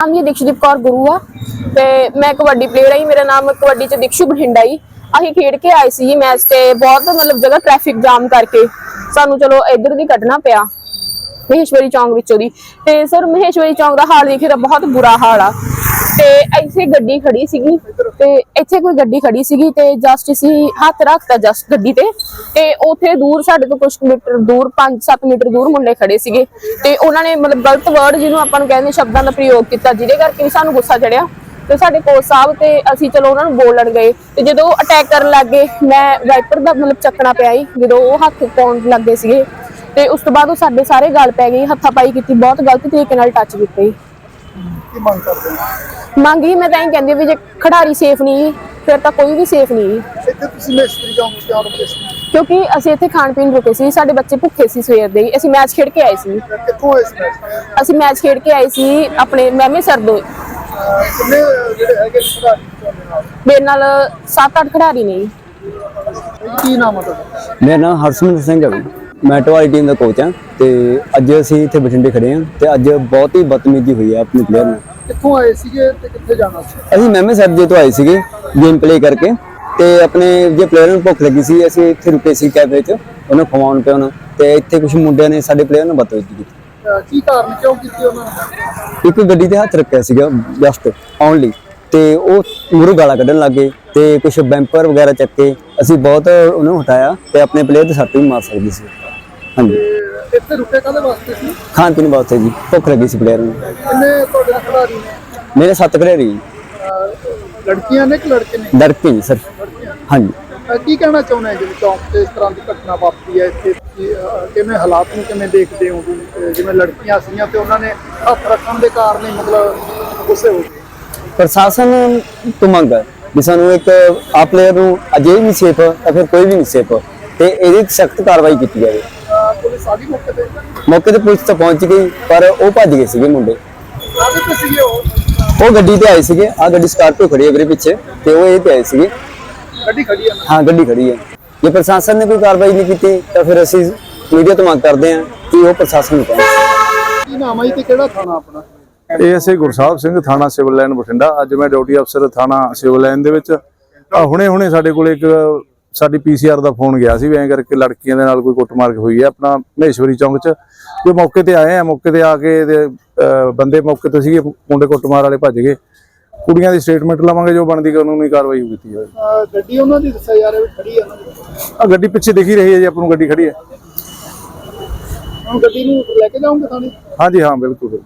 ਨਾਮ ਜੀ ਦਿਕਸ਼ਦੀਪ ਕੌਰ ਗੁਰੂ ਆ ਤੇ ਮੈਂ ਕਬੱਡੀ ਪਲੇਅਰ ਆਈ, ਮੇਰਾ ਨਾਮ ਕਬੱਡੀ ਚ ਦਿਕਸ਼ੂ ਬਠਿੰਡਾ ਹੀ ਅਸੀਂ ਖੇਡ ਕੇ ਆਏ ਸੀ ਮੈਚ ਤੇ ਬਹੁਤ ਮਤਲਬ ਜਗ੍ਹਾ ਟ੍ਰੈਫਿਕ ਜਾਮ ਕਰਕੇ। ਸਾਨੂੰ ਚਲੋ ਇੱਧਰ ਦੀ ਕੱਢਣਾ ਪਿਆ, ਮਹੇਸ਼ਵਰੀ ਚੌਂਕ ਵਿੱਚੋਂ ਦੀ। ਤੇ ਸਰ ਮਹੇਸ਼ਵਰੀ ਚੌਂਕ ਦਾ ਹਾਲ ਦੇਖੇ ਤਾਂ ਬਹੁਤ ਬੁਰਾ ਹਾਲ ਆ। ਤੇ ਇੱਥੇ ਗੱਡੀ ਖੜੀ ਸੀਗੀ ਤੇ ਇੱਥੇ ਕੋਈ ਗੱਡੀ ਖੜੀ ਸੀਗੀ ਤੇ ਜਸਟ ਅਸੀਂ ਹੱਥ ਰੱਖਤਾ ਜਸਟ ਗੱਡੀ ਤੇ ਤੇ ਉਥੇ ਦੂਰ ਸਾਡੇ ਤੋਂ ਕੁਝ ਮੀਟਰ ਦੂਰ 5-7 ਮੀਟਰ ਦੂਰ ਮੁੰਡੇ ਖੜੇ ਸੀਗੇ ਤੇ ਉਹਨਾਂ ਨੇ ਮਤਲਬ ਗਲਤ ਵਰਡ ਜਿਹਨੂੰ ਆਪਾਂ ਨੂੰ ਕਹਿੰਦੇ ਸ਼ਬਦਾਂ ਦਾ ਪ੍ਰਯੋਗ ਕੀਤਾ ਜਿਹਦੇ ਕਰਕੇ ਸਾਨੂੰ ਗੁੱਸਾ ਚੜਿਆ ਤੇ ਸਾਡੇ ਕੋਚ ਸਾਹਿਬ ਤੇ ਅਸੀਂ ਚਲੋ ਉਹਨਾਂ ਨੂੰ ਬੋਲਣ ਗਏ ਤੇ ਜਦੋਂ ਅਟੈਕ ਕਰਨ ਲੱਗੇ ਮੈਂ ਵਾਈਪਰ ਦਾ ਮਤਲਬ ਚੱਕਣਾ ਪਿਆ ਸੀ ਜਦੋਂ ਉਹ ਹੱਥ ਪਾਉਣ ਲੱਗੇ ਸੀਗੇ ਤੇ ਉਸ ਤੋਂ ਬਾਅਦ ਉਹ ਸਾਡੇ ਸਾਰੇ ਗੱਲ ਪੈ ਗਈ ਹੱਥਾਪਾਈ ਕੀਤੀ, ਬਹੁਤ ਗਲਤ ਤਰੀਕੇ ਨਾਲ ਟੱਚ ਕੀਤੇ। ਕੀ ਮੰਗ ਕਰਦੇ ਹੋ? ਮੰਗ ਹੀ ਮੈਂ ਤਾਂ ਇਹ ਕਹਿੰਦੀ ਵੀ ਜੇ ਖਿਡਾਰੀ ਸੇਫ ਨਹੀਂ ਫਿਰ ਤਾਂ ਕੋਈ ਵੀ ਸੇਫ ਨਹੀਂ। ਇੱਥੇ ਤੁਸੀਂ ਮੇਸਤਰੀ ਜਾਓਗੇ ਤੇ ਆਉਣ ਦੇ ਕਿਉਂਕਿ ਅਸੀਂ ਇੱਥੇ ਖਾਣ ਪੀਣ ਰੁਕੇ ਸੀ ਸਾਡੇ ਬੱਚੇ ਭੁੱਖੇ ਸੀ ਸਵੇਰ ਦੇ ਹੀ। ਅਸੀਂ ਮੈਚ ਖੇਡ ਕੇ ਆਏ ਸੀ। ਕਿੱਥੋਂ ਇਸ ਮੈਚ ਅਸੀਂ ਮੈਚ ਖੇਡ ਕੇ ਆਏ ਸੀ ਆਪਣੇ ਮਹਿਮੇ ਸਰਦੋ ਕਿੰਨੇ ਜਿਹੜੇ ਹੈਗੇ ਖਿਡਾਰੀ? ਤੁਹਾਡੇ ਨਾਲ ਮੇਰੇ ਨਾਲ 7-8 ਖਿਡਾਰੀ ਨੇ ਜੀ। ਕੀ ਨਾਮ ਹੈ ਤੁਹਾਡਾ? ਮੇਰਾ ਨਾਮ ਹਰਸਿਮਰਤ ਸਿੰਘ ਹੈ ਜੀ। ਮੈਂ ਟਵਾਲੀ ਟੀਮ ਦਾ ਕੋਚ ਹਾਂ ਤੇ ਅੱਜ ਅਸੀਂ ਇੱਥੇ ਬਠਿੰਡੇ ਖੜੇ ਹਾਂ ਤੇ ਅੱਜ ਬਹੁਤ ਹੀ ਬਦਤਮੀਜ਼ੀ ਹੋਈ ਹੈ ਆਪਣੇ ਪਲੇਅਰ ਨਾਲ। ਕਿੱਥੋਂ ਆਏ ਸੀਗੇ ਤੇ ਕਿੱਥੇ ਜਾਣਾ ਸੀ? ਅਸੀਂ ਮੈਮੇ ਸਾਹਿਬ ਜੀ ਤੋਂ ਆਏ ਸੀਗੇ ਗੇਮ ਪਲੇ ਕਰਕੇ ਤੇ ਆਪਣੇ ਜੇ ਪਲੇਅਰ ਨੂੰ ਭੁੱਖ ਲੱਗੀ ਸੀ ਅਸੀਂ ਇੱਥੇ ਰੁਕੇ ਸੀ ਕੈਫੇ 'ਚ ਉਹਨੂੰ ਖਵਾਉਣ ਪਿਆਉਣ ਤੇ ਇੱਥੇ ਕੁਝ ਮੁੰਡਿਆਂ ਨੇ ਸਾਡੇ ਪਲੇਅਰ ਨੂੰ ਬਦਤਮੀਜ਼ੀ ਕੀਤੀ। ਕੀ ਕਾਰਨ ਕਿਉਂ ਕੀਤੀ ਉਹਨਾਂ ਨੇ? ਇੱਕ ਗੱਡੀ ਤੇ ਹੱਥ ਰੱਖਿਆ ਸੀਗਾ ਜਸਟ ਓਨਲੀ ਤੇ ਉਹ ਮੂਹਰੋਂ ਗਾਲਾਂ ਕੱਢਣ ਲੱਗੇ ਤੇ ਕੁਝ ਬੈਂਪਰ ਵਗੈਰਾ ਚੱਕੇ ਅਸੀਂ ਬਹੁਤ ਉਹਨੂੰ ਹਟਾਇਆ ਤੇ ਆਪਣੇ ਪਲੇਅਰ ਦੇ ਸੱਟ ਵੀ ਮਾਰ ਸਕਦੀ ਸੀ। ਹਾਂਜੀ। ਇੱਥੇ ਰੁਕੇ ਕਾਹਦੇ ਵਾਸਤੇ ਸੀ? ਖਾਣ ਪੀਣ ਵਾਸਤੇ ਜੀ ਭੁੱਖ ਲੱਗੀ ਸੀ ਪਲੇਅਰ ਨੂੰ। ਕਿੰਨੇ ਤੁਹਾਡੇ ਨਾਲ ਖਿਡਾਰੀ ਨੇ? ਮੇਰੇ ਸੱਤ ਖਿਡਾਰੀ ਜੀ। ਅਹ ਲੜਕੀਆਂ ਨੇ ਕਿ ਲੜਕੇ ਨੇ? ਲੜਕੇ ਜੀ ਸਰ। ਹਾਂਜੀ। ਅਹ ਕੀ ਕਹਿਣਾ ਚਾਹੁੰਦੇ ਹੋ ਜਿਵੇਂ ਚੌਂਕ ਤੇ ਇਸ ਤਰ੍ਹਾਂ ਦੀ ਘਟਨਾ ਵਾਪਰੀ ਹੈ ਇੱਥੇ ਕੀ, ਅਹ ਕਿਵੇਂ ਹਾਲਾਤ ਨੂੰ ਕਿਵੇਂ ਦੇਖਦੇ ਹੋ ਵੀ, ਅਹ ਜਿਵੇਂ ਲੜਕੀਆਂ ਸੀਗੀਆਂ ਤੇ ਉਹਨਾਂ ਨੇ ਹੱਥ ਰੱਖਣ ਦੇ ਕਾਰਨ ਹੀ ਮਤਲਬ ਗੁੱਸੇ ਹੋ ਗਏ? ਪ੍ਰਸ਼ਾਸਨ ਤੋਂ ਮੰਗ ਹੈ ਵੀ ਸਾਨੂੰ ਇੱਕ ਆ ਪਲੇਅਰ ਨੂੰ ਅਜੇ ਵੀ ਸੇਫ ਤਾਂ ਫਿਰ ਕੋਈ ਵੀ ਨਹੀਂ ਸੇਫ ਤੇ ਇਹਦੀ ਸਖਤ ਕਾਰਵਾਈ ਕੀਤੀ ਜਾਵੇ। ਪੁਲਿਸ ਆ ਗਈ ਮੌਕੇ ਤੇ? ਮੌਕੇ ਤੇ ਪੁਲਿਸ ਤਾਂ ਪਹੁੰਚ ਗਈ ਪਰ ਉਹ ਭੱਜ ਗਏ ਸੀਗੇ ਮੁੰਡੇ। ਕਾਹਦੇ ਤੇ ਸੀਗੇ ਉਹ? ਉਹ ਗੱਡੀ ਤੇ ਆਏ ਸੀਗੇ ਆ ਗੱਡੀ ਸਕਾਰਪੀਓ ਖੜੀ ਹੈ ਵੀਰੇ ਪਿੱਛੇ ਤੇ ਉਹ ਇਹ ਤੇ ਆਏ ਸੀਗੇ। ਗੱਡੀ ਖੜੀ ਹੈ। ਨਾ ਹਾਂ ਗੱਡੀ ਖੜੀ ਹੈ। ਜੇ ਪ੍ਰਸ਼ਾਸਨ ਨੇ ਕੋਈ ਕਾਰਵਾਈ ਨਹੀਂ ਕੀਤੀ ਤਾਂ ਫਿਰ ਅਸੀਂ ਮੀਡੀਆ ਤੋਂ ਮੰਗ ਕਰਦੇ ਹਾਂ ਕਿ ਉਹ ਪ੍ਰਸ਼ਾਸਨ ਨੂੰ ਕਹਿਣ ਕੀ ਨਾਮ ਹੈ ਜੀ ਤੇ ਕਿਹੜਾ ਥਾਣਾ ਆਪਣਾ? ਏਐਸਏ ਗੁਰਸਾਹਿਬ ਸਿੰਘ ਥਾਣਾ ਸਿਵਲ ਲਾਈਨ ਬਠਿੰਡਾ। ਅੱਜ ਮੈਂ ਡਿਊਟੀ ਅਫਸਰ ਥਾਣਾ ਸਿਵਲ ਲਾਈਨ ਦੇ ਵਿੱਚ। ਆ ਹੁਣੇ ਹੁਣੇ ਸਾਡੇ ਕੋਲ ਇੱਕ ਸਾਡੀ ਪੀਸੀਆਰ ਦਾ ਫੋਨ ਗਿਆ ਸੀ ਵੀ ਐਂ ਕਰਕੇ ਲੜਕੀਆਂ ਦੇ ਨਾਲ ਕੋਈ ਕੁੱਟਮਾਰ ਹੋਈ ਹੈ ਆਪਣਾ ਮਹੇਸ਼ਵਰੀ ਚੌਂਕ 'ਚ। ਜੋ ਮੌਕੇ ਤੇ ਆਏ ਆ ਮੌਕੇ ਤੇ ਆ ਕੇ ਬੰਦੇ ਮੌਕੇ ਤੇ ਸੀਗੇ ਮੁੰਡੇ ਕੁੱਟਮਾਰ ਵਾਲੇ ਭੱਜ ਗਏ। ਕੁੜੀਆਂ ਦੀ ਸਟੇਟਮੈਂਟ ਲਵਾਂਗੇ ਜੋ ਬਣਦੀ ਕਾਨੂੰਨੀ ਕਾਰਵਾਈ ਕੀਤੀ ਅਹ ਗੱਡੀ ਉਹਨਾਂ ਦੀ ਦੱਸਿਆ ਜਾ ਰਿਹਾ ਵੀ ਖੜੀ ਹੈ ਉਹਨਾਂ ਦੀ ਆ ਗੱਡੀ ਪਿੱਛੇ ਦਿਖੀ ਰਹੀ ਹੈ ਜੀ ਆਪਾਂ ਨੂੰ ਗੱਡੀ ਖੜੀ ਹੈ। ਹੁਣ ਗੱਡੀ ਨੂੰ ਲੈ ਕੇ ਜਾਓਗੇ ਥਾਣੇ? ਹਾਂਜੀ ਹਾਂ ਬਿਲਕੁਲ।